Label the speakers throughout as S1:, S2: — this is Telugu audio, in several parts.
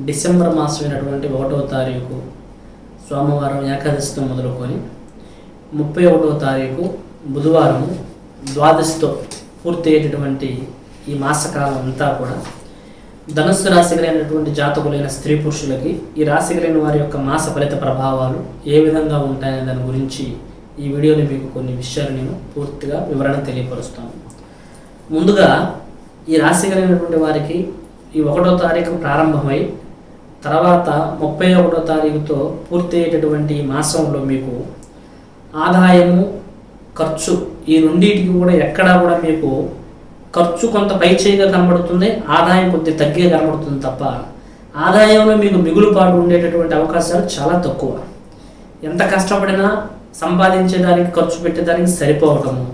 S1: డిసెంబర్ మాసమైనటువంటి ఒకటవ తారీఖు సోమవారం ఏకాదశితో మొదలుకొని ముప్పై ఒకటో తారీఖు బుధవారం ద్వాదశితో పూర్తి అయ్యేటటువంటి ఈ మాసకాలం అంతా కూడా ధనుస్సు రాశిగలైనటువంటి జాతకులైన స్త్రీ పురుషులకి ఈ రాశిగలైన వారి యొక్క మాస ఫలిత ప్రభావాలు ఏ విధంగా ఉంటాయనే దాని గురించి ఈ వీడియోలో మీకు కొన్ని విషయాలు నేను పూర్తిగా వివరణ తెలియపరుస్తాను. ముందుగా ఈ రాశి కలిగినటువంటి వారికి ఈ ఒకటో తారీఖు ప్రారంభమై తర్వాత ముప్పై ఒకటో తారీఖుతో పూర్తి అయ్యేటటువంటి మాసంలో మీకు ఆదాయము ఖర్చు ఈ రెండింటికి కూడా ఎక్కడా కూడా మీకు ఖర్చు కొంత పైచేయిగా కనబడుతుంది ఆదాయం కొద్ది తగ్గే కనబడుతుంది తప్ప ఆదాయంలో మీకు మిగులుపాటు ఉండేటటువంటి అవకాశాలు చాలా తక్కువ. ఎంత కష్టపడినా సంపాదించేదానికి ఖర్చు పెట్టేదానికి సరిపోవటము.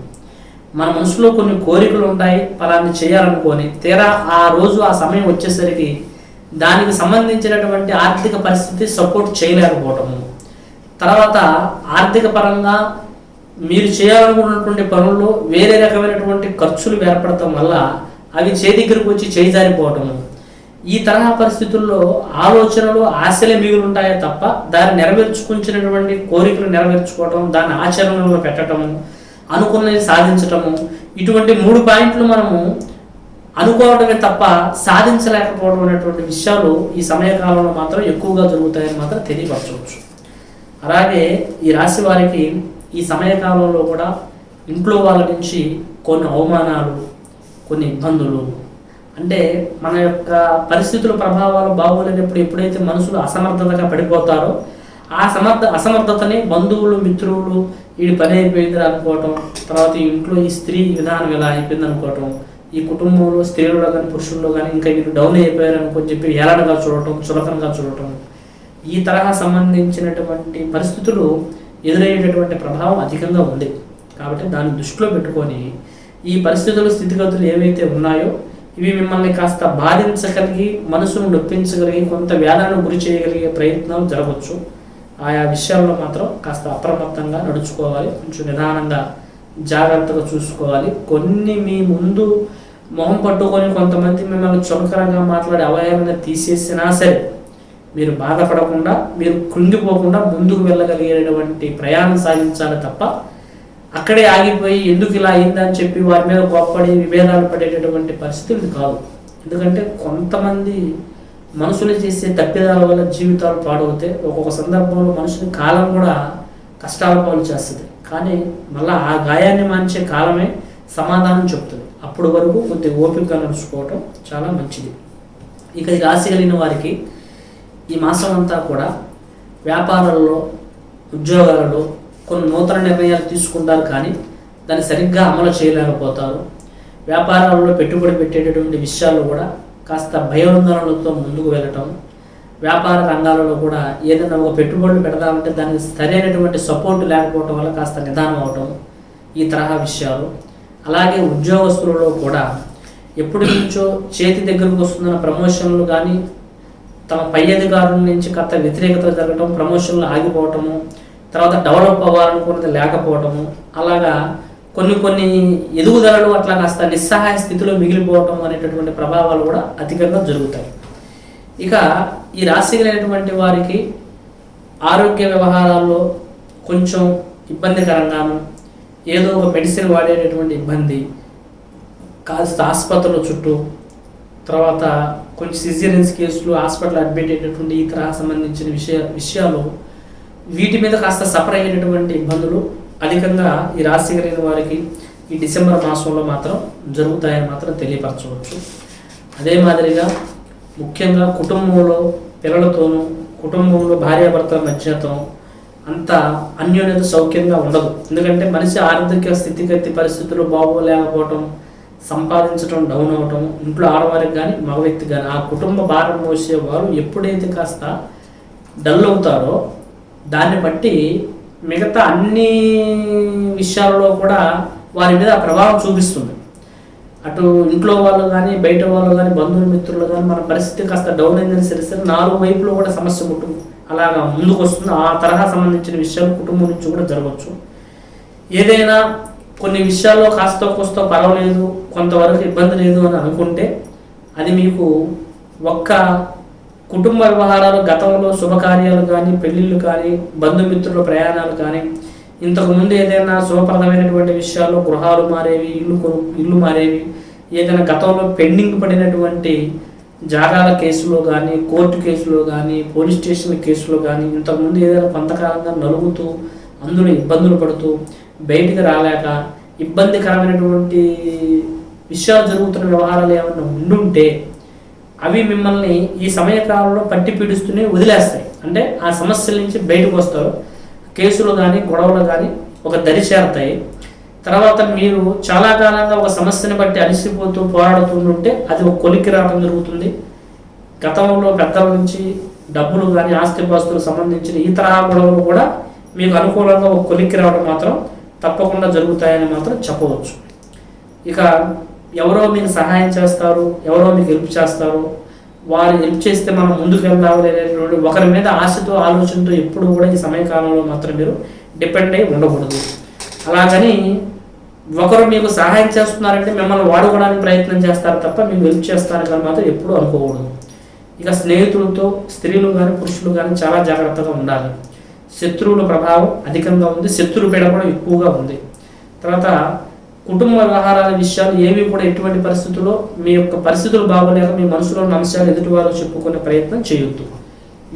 S1: మన మనసులో కొన్ని కోరికలు ఉంటాయి ఫలాన్ని చేయాలనుకొని. తీరా ఆ రోజు ఆ సమయం వచ్చేసరికి దానికి సంబంధించినటువంటి ఆర్థిక పరిస్థితి సపోర్ట్ చేయలేకపోవటము. తర్వాత ఆర్థిక పరంగా మీరు చేయాలనుకున్నటువంటి పనుల్లో వేరే రకమైనటువంటి ఖర్చులు ఏర్పడటం వల్ల అవి చే దగ్గరకు వచ్చి చేజారిపోవటము ఈ తరహా పరిస్థితుల్లో ఆలోచనలు ఆశలే మిగులు ఉంటాయే తప్ప దాన్ని నెరవేర్చుకుంటున్నటువంటి కోరికలు నెరవేర్చుకోవటం దాన్ని ఆచరణలో పెట్టడము అనుకున్నది సాధించటము ఇటువంటి మూడు పాయింట్లు మనము అనుకోవడమే తప్ప సాధించలేకపోవడం అనేటువంటి విషయాలు ఈ సమయకాలంలో మాత్రం ఎక్కువగా జరుగుతాయని మాత్రం తెలియపరచవచ్చు. అలాగే ఈ రాశి వారికి ఈ సమయకాలంలో కూడా ఇంట్లో వాళ్ళ నుంచి కొన్ని అవమానాలు కొన్ని ఇబ్బందులు అంటే మన యొక్క పరిస్థితుల ప్రభావాలు బాగోలేనప్పుడు ఎప్పుడైతే మనుషులు అసమర్థతగా పడిపోతారో ఆ సమర్థ అసమర్థతని బంధువులు మిత్రులు వీడి పని అయిపోయింది అనుకోవటం తర్వాత ఇంట్లో ఈ స్త్రీ విధానం ఇలా అయిపోయింది అనుకోవటం ఈ కుటుంబంలో స్త్రీలలో కానీ పురుషుల్లో కానీ ఇంకా వీళ్ళు డౌన్ అయిపోయారనుకొని చెప్పి ఏలాడగా చూడటం చులకనగా చూడటం. ఈ తరహా సంబంధించినటువంటి పరిస్థితులు ఎదురయ్యేటటువంటి ప్రభావం అధికంగా ఉంది. కాబట్టి దాన్ని దృష్టిలో పెట్టుకొని ఈ పరిస్థితులు స్థితిగతులు ఏవైతే ఉన్నాయో ఇవి మిమ్మల్ని కాస్త బాధించగలిగి మనసును నొప్పించగలిగి కొంత వ్యాధాన్ని గురి చేయగలిగే ప్రయత్నాలు జరగవచ్చు ఆయా విషయాల్లో మాత్రం కాస్త అప్రమత్తంగా నడుచుకోవాలి. కొంచెం నిదానంగా జాగ్రత్తగా చూసుకోవాలి. కొన్ని మీ ముందు మొహం పట్టుకొని కొంతమంది మిమ్మల్ని చులకరంగా మాట్లాడి అవయవాన్ని తీసేసినా సరే మీరు బాధపడకుండా మీరు కృంగిపోకుండా ముందుకు వెళ్ళగలిగేటువంటి ప్రయాణం సాగించాలి తప్ప అక్కడే ఆగిపోయి ఎందుకు ఇలా అయిందని చెప్పి వారి మీద గొప్పడి విభేదాలు పడేటటువంటి పరిస్థితి కాదు. ఎందుకంటే కొంతమంది మనుషులు చేసే తప్పిదాల వల్ల జీవితాలు పాడవుతాయి. ఒక్కొక్క సందర్భంలో మనుషుని కాలం కూడా కష్టాల పాలు చేస్తుంది. కానీ మళ్ళీ ఆ గాయాన్ని మాంచే కాలమే సమాధానం చెప్తుంది. అప్పటి వరకు కొద్ది ఓపికగా నడుచుకోవటం చాలా మంచిది. ఇక ఈ రాశి కలిగిన వారికి ఈ మాసం అంతా కూడా వ్యాపారాల్లో ఉద్యోగాలలో కొన్ని నూతన నిర్ణయాలు తీసుకుంటారు కానీ దాన్ని సరిగ్గా అమలు చేయలేకపోతారు. వ్యాపారాల్లో పెట్టుబడి పెట్టేటటువంటి విషయాలు కూడా కాస్త భయోందనలతో ముందుకు వెళ్ళటం వ్యాపార రంగాలలో కూడా ఏదైనా ఒక పెట్టుబడులు పెడదామంటే దానికి సరైనటువంటి సపోర్ట్ లేకపోవటం వల్ల కాస్త నిదానం అవటం ఈ తరహా విషయాలు అలాగే ఉద్యోగస్తులలో కూడా ఎప్పటి నుంచో చేతి దగ్గరకు వస్తున్న ప్రమోషన్లు కానీ తమ పై అధికారుల నుంచి కాస్త వ్యతిరేకత జరగటం ప్రమోషన్లు ఆగిపోవటము తర్వాత డెవలప్ అవ్వాలనుకున్నది లేకపోవటము అలాగా కొన్ని కొన్ని ఎదుగుదలలు అట్లా కాస్త నిస్సహాయ స్థితిలో మిగిలిపోవటం అనేటటువంటి ప్రభావాలు కూడా అధికంగా జరుగుతాయి. ఇక ఈ రాశిగలైనటువంటి వారికి ఆరోగ్య వ్యవహారాల్లో కొంచెం ఇబ్బందికరంగాను ఏదో ఒక మెడిసిన్ వాడేటటువంటి ఇబ్బంది కాస్త ఆసుపత్రుల చుట్టూ తర్వాత కొంచెం సిజిరియన్స్ కేసులు హాస్పిటల్ అడ్మిట్ అయ్యేటటువంటి ఇతర సంబంధించిన విషయ విషయాలు వీటి మీద కాస్త సఫర్ అయ్యేటటువంటి ఇబ్బందులు అధికంగా ఈ రాశి కలిగిన వారికి ఈ డిసెంబర్ మాసంలో మాత్రం జరుగుతాయని మాత్రం తెలియపరచవచ్చు. అదే మాదిరిగా ముఖ్యంగా కుటుంబంలో పిల్లలతోనూ కుటుంబంలో భార్యాభర్తల మధ్యతో అంత అన్యోన్యత సౌఖ్యంగా ఉండదు. ఎందుకంటే మనిషి ఆర్థిక స్థితిగతి పరిస్థితులు బాగోలేకపోవటం సంపాదించడం డౌన్ అవ్వటం ఇంట్లో ఆడవారికి కానీ మగ వ్యక్తి కానీ ఆ కుటుంబ భారం మోసేవారు ఎప్పుడైతే కాస్త డల్ అవుతారో దాన్ని బట్టి మిగతా అన్ని విషయాల్లో కూడా వారి మీద ప్రభావం చూపిస్తుంది. అటు ఇంట్లో వాళ్ళు కానీ బయట వాళ్ళు కానీ బంధువులు మిత్రులు కానీ మన పరిస్థితి కాస్త డౌన్ అయిందని సరే నాలుగు వైపులో కూడా సమస్య కుటుంబం అలాగా ముందుకు వస్తుంది. ఆ తరహా సంబంధించిన విషయాలు కుటుంబం నుంచి కూడా జరగవచ్చు. ఏదైనా కొన్ని విషయాల్లో కాస్త కోస్త పర్వాలేదు కొంతవరకు ఇబ్బంది లేదు అని అనుకుంటే అది మీకు ఒక్క కుటుంబ వ్యవహారాలు గతంలో శుభకార్యాలు కానీ పెళ్ళిళ్ళు కానీ బంధుమిత్రుల ప్రయాణాలు కానీ ఇంతకు ముందు ఏదైనా శుభప్రదమైనటువంటి విషయాల్లో గృహాలు మారేవి ఇల్లు ఇల్లు మారేవి ఏదైనా గతంలో పెండింగ్ పడినటువంటి జాగాల కేసులో కానీ కోర్టు కేసులో కానీ పోలీస్ స్టేషన్ కేసులో కానీ ఇంతకుముందు ఏదైనా కొంతకాలంగా నలుగుతూ అందులో ఇబ్బందులు పడుతూ బయటికి రాలేక ఇబ్బందికరమైనటువంటి విషయాలు జరుగుతున్న వ్యవహారాలు ఏమైనా ఉండుంటే అవి మిమ్మల్ని ఈ సమయకాలంలో పట్టి పీడిస్తూనే వదిలేస్తాయి. అంటే ఆ సమస్యల నుంచి బయటకు వస్తారు. కేసులు కానీ గొడవలు కానీ ఒక దరి చేరతాయి. తర్వాత మీరు చాలా కాలంగా ఒక సమస్యను బట్టి అలసిపోతూ పోరాడుతుంటే అది ఒక కొలికి రావడం జరుగుతుంది. గతంలో పెద్దల నుంచి డబ్బులు కానీ ఆస్తిపాస్తులకు సంబంధించిన ఈ తరహా గొడవలు కూడా మీకు అనుకూలంగా ఒక కొలిక్కి రావడం మాత్రం తప్పకుండా జరుగుతాయని మాత్రం చెప్పవచ్చు. ఇక ఎవరో మీకు సహాయం చేస్తారు ఎవరో మీకు హెల్ప్ చేస్తారు వారు హెల్ప్ చేస్తే మనం ముందుకు వెళ్దాము అనేటువంటి ఒకరి మీద ఆశతో ఆలోచనతో ఎప్పుడు కూడా ఈ సమయకాలంలో మాత్రం మీరు డిపెండ్ అయి ఉండకూడదు. అలాగని ఒకరు మీకు సహాయం చేస్తున్నారంటే మిమ్మల్ని వాడుకోవడానికి ప్రయత్నం చేస్తారు తప్ప మీకు హెల్ప్ చేస్తారు కానీ మాత్రం ఎప్పుడూ అనుకోకూడదు. ఇక స్నేహితులతో స్త్రీలు కానీ పురుషులు కానీ చాలా జాగ్రత్తగా ఉండాలి. శత్రువుల ప్రభావం అధికంగా ఉంది శత్రు పీడ కూడా ఎక్కువగా ఉంది. తర్వాత కుటుంబ వ్యవహారాల విషయాలు ఏవి కూడా ఎటువంటి పరిస్థితుల్లో మీ యొక్క పరిస్థితులు బాగోలేక మీ మనసులో ఉన్న అంశాలు ఎదుటివారు చెప్పుకునే ప్రయత్నం చేయొద్దు.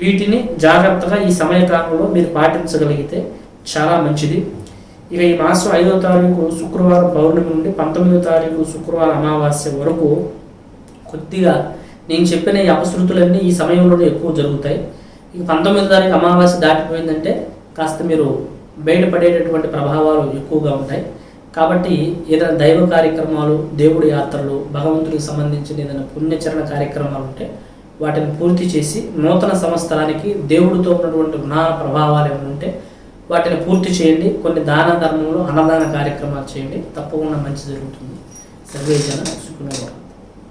S1: వీటిని జాగ్రత్తగా ఈ సమయకాలంలో మీరు పాటించగలిగితే చాలా మంచిది. ఇక ఈ మాసం ఐదో తారీఖు శుక్రవారం పౌర్ణమి నుండి పంతొమ్మిదో తారీఖు శుక్రవారం అమావాస్య వరకు కొద్దిగా నేను చెప్పిన ఈ అపశృతులన్నీ ఈ సమయంలోనే ఎక్కువ జరుగుతాయి. ఇక పంతొమ్మిదో తారీఖు అమావాస్య దాటిపోయిందంటే కాస్త మీరు బయటపడేటటువంటి ప్రభావాలు ఎక్కువగా ఉంటాయి. కాబట్టి ఏదైనా దైవ కార్యక్రమాలు దేవుడి యాత్రలు భగవంతుడికి సంబంధించిన ఏదైనా పుణ్యచరణ కార్యక్రమాలు ఉంటే వాటిని పూర్తి చేసి నూతన సంవత్సరానికి దేవుడితో ఉన్నటువంటి జ్ఞాన ప్రభావాలు ఏమైనా ఉంటే వాటిని పూర్తి చేయండి. కొన్ని దాన ధర్మంలో అన్నదాన కార్యక్రమాలు చేయండి. తప్పకుండా మంచి జరుగుతుంది. సర్వేజన జన